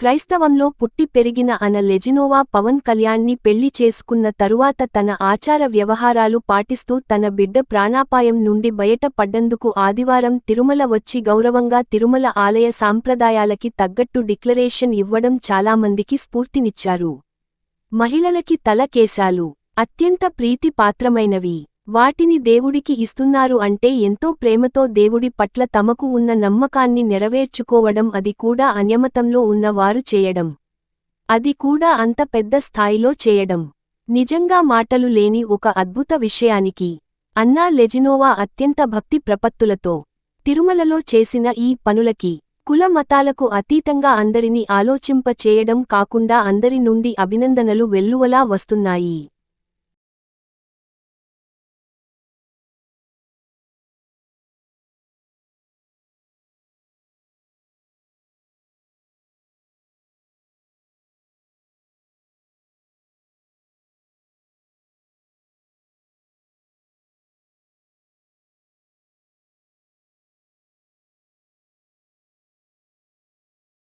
క్రైస్తవంలో పుట్టి పెరిగిన అన లెజినోవా పవన్ కళ్యాణ్ని పెళ్ళి చేసుకున్న తరువాత తన ఆచార వ్యవహారాలు పాటిస్తూ తన బిడ్డ ప్రాణాపాయం నుండి బయట పడ్డందుకు ఆదివారం తిరుమల వచ్చి గౌరవంగా తిరుమల ఆలయ సాంప్రదాయాలకి తగ్గట్టు డిక్లరేషన్ ఇవ్వడం చాలామందికి స్ఫూర్తినిచ్చారు. మహిళలకి తల కేశాలు అత్యంత ప్రీతి పాత్రమైనవి వాటిని దేవుడికి ఇస్తున్నారు అంటే ఎంతో ప్రేమతో దేవుడి పట్ల తమకు ఉన్న నమ్మకాన్ని నెరవేర్చుకోవడం అది కూడా అన్యమతంలో ఉన్నవారు చేయడం. అది కూడా అంత పెద్ద స్థాయిలో చేయడం. నిజంగా మాటలు లేని ఒక అద్భుత విషయానికి అన్నా లెజినోవా అత్యంత భక్తి ప్రపత్తులతో తిరుమలలో చేసిన ఈ పనులకి కుల మతాలకు అతీతంగా అందరినీ ఆలోచింప చేయడం కాకుండా అందరి నుండి అభినందనలు వెల్లువలా వస్తున్నాయి.